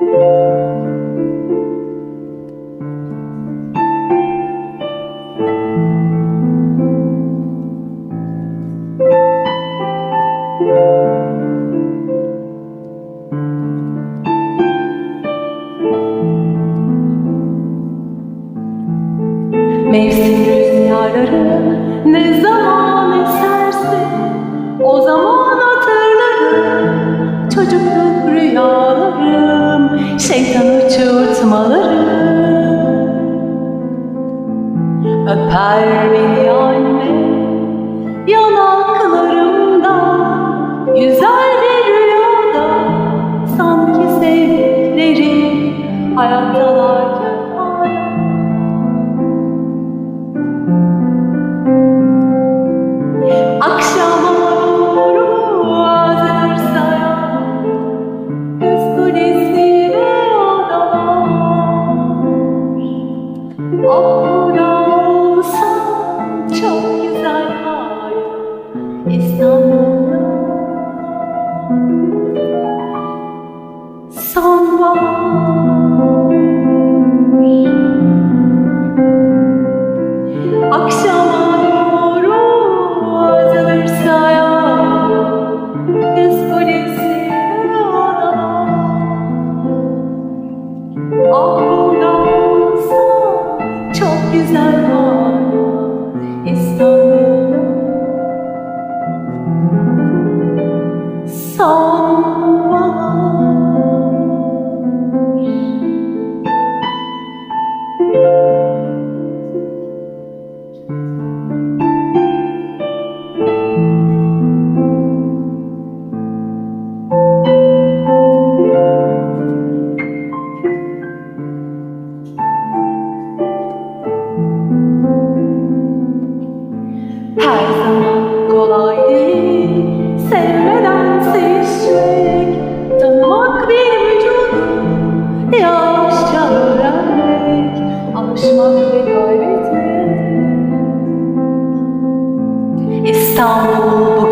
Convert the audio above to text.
Mevsim rüzgarları ne zaman eserse o zaman hatırlarım. Çocukluk rüyalarım şeytan uçurtmalarım öper beni anne yanaklarımdan güzel bir rüyada sanki sevdikleri hayattalarken hayat İstanbul'da Sonbahar Akşama doğru azalırsa ya Kız kulesi Ah çok güzel var Her zaman kolay değil. Sevmeden sevişmek Tanımak bir vücudu Yavaşça öğrenmek Alışmak ve kaybetmek İstanbul